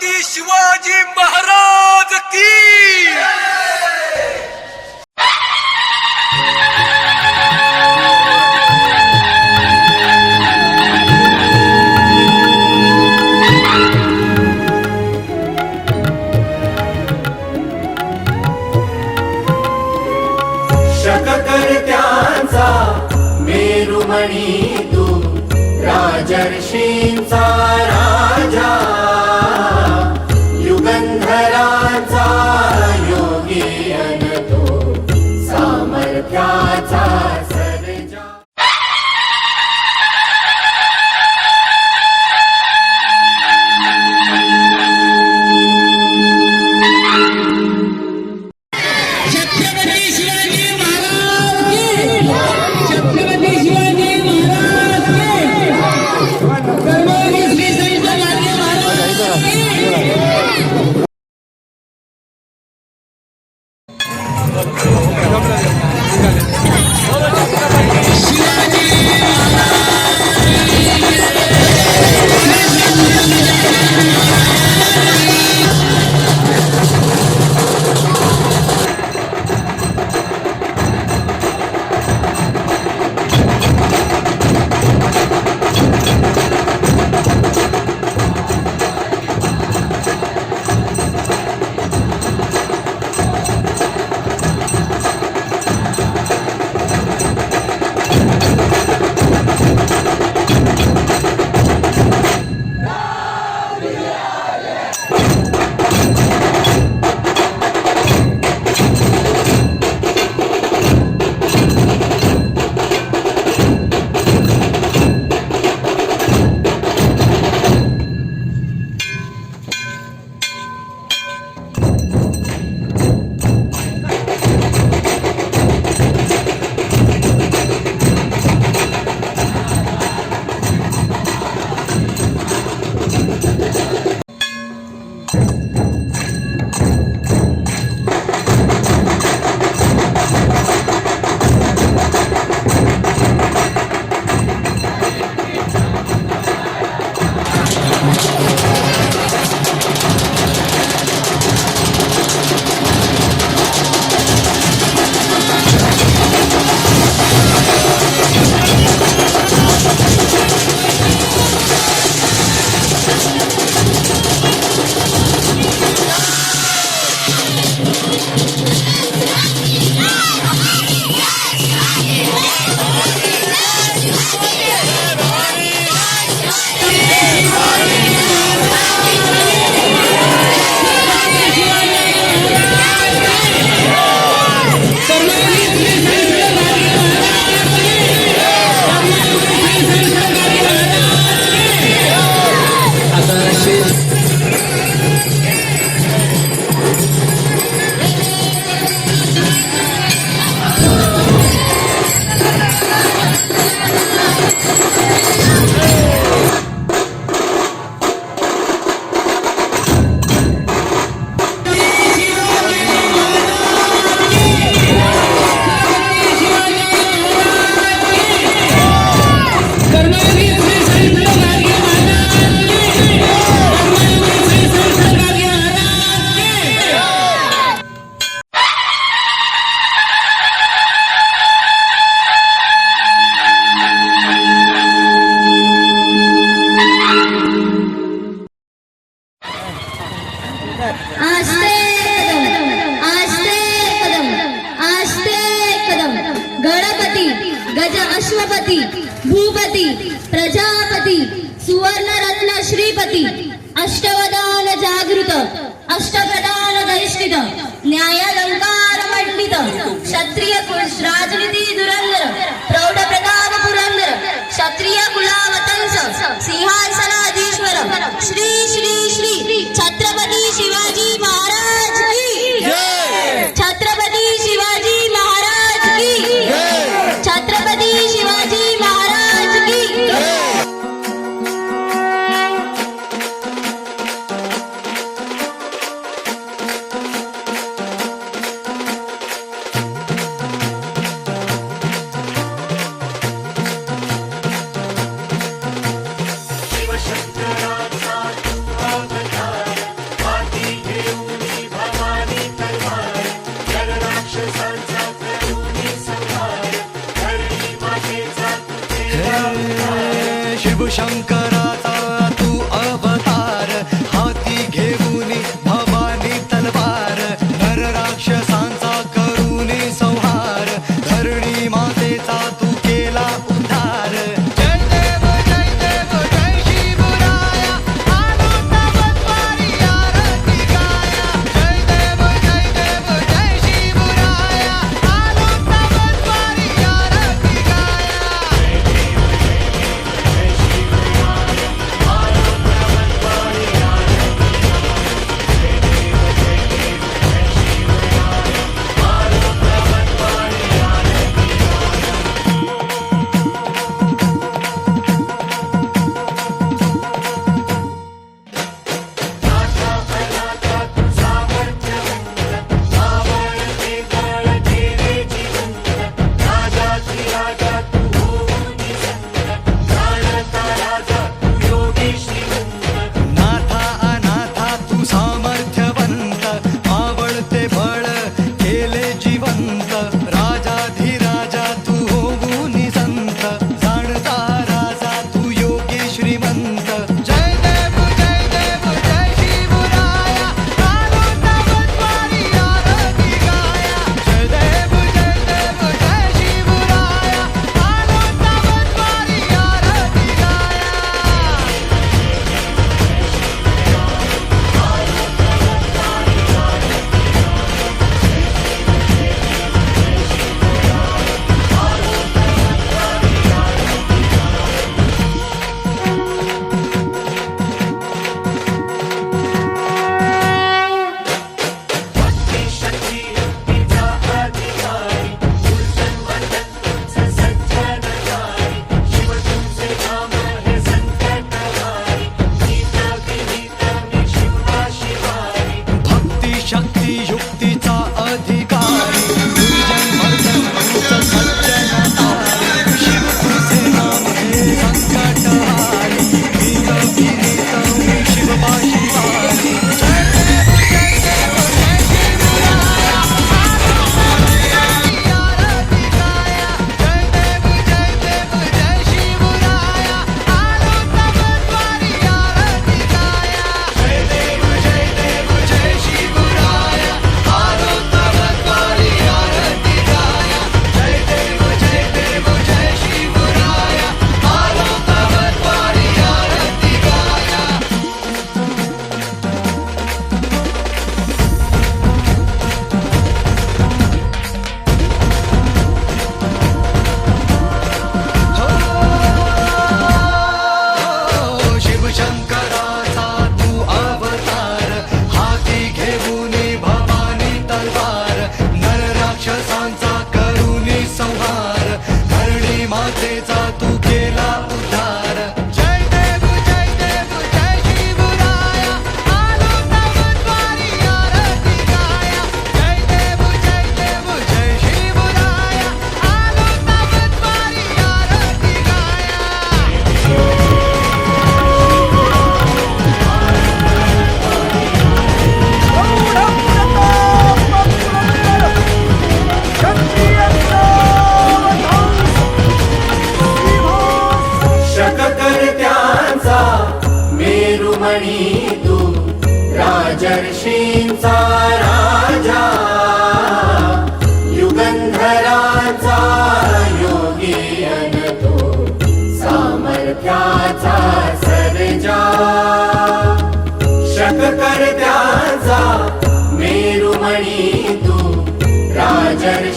छत्रपती शिवाजी महाराज की? शककर्त्यांचा मेरुमणी तू राजर्षींचा राजा. सामर्थ्याचा सर्जा अश्वपती भूपती प्रजापती सुवर्ण रत्न श्रीपती अष्टवदान जागृत अष्टप्रदान दैष्टित न्यायालंकार मंडित क्षत्रिय राजनीती दुरंदर प्रौढ प्रताप पुरंदर क्षत्रिय कुलावतंस सिंहासनाधीश्वर श्री श्री श्री छत्रपती शिवाजी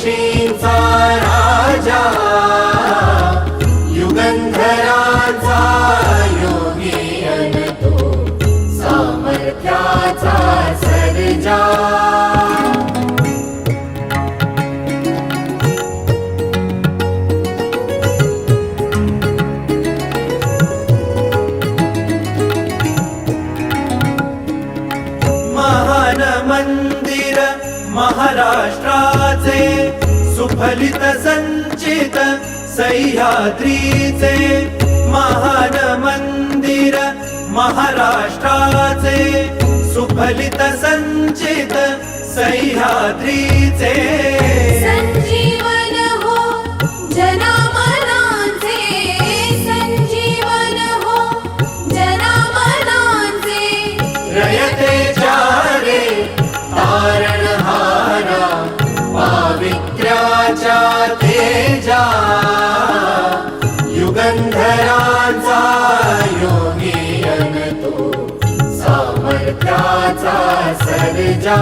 ऋषींचा राजा युगंधराचा योगी अनतो सामर्थ्याचा सर्जा. अविचलित संचित सह्याद्रीचे महान मंदिर महाराष्ट्राचे सुफलित संचित सह्याद्रीचे। संजीवन हो जना असर जा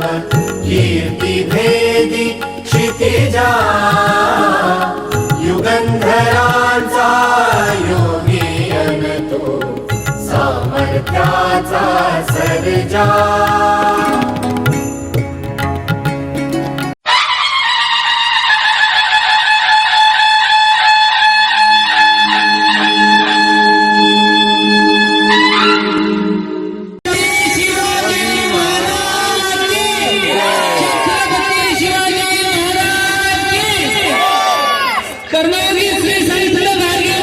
नाम कीर्तिभेदी क्षितिजा। युगंधराचा योगी अनतो सामर्थ्याचा सर्जा। Gracias, ahí te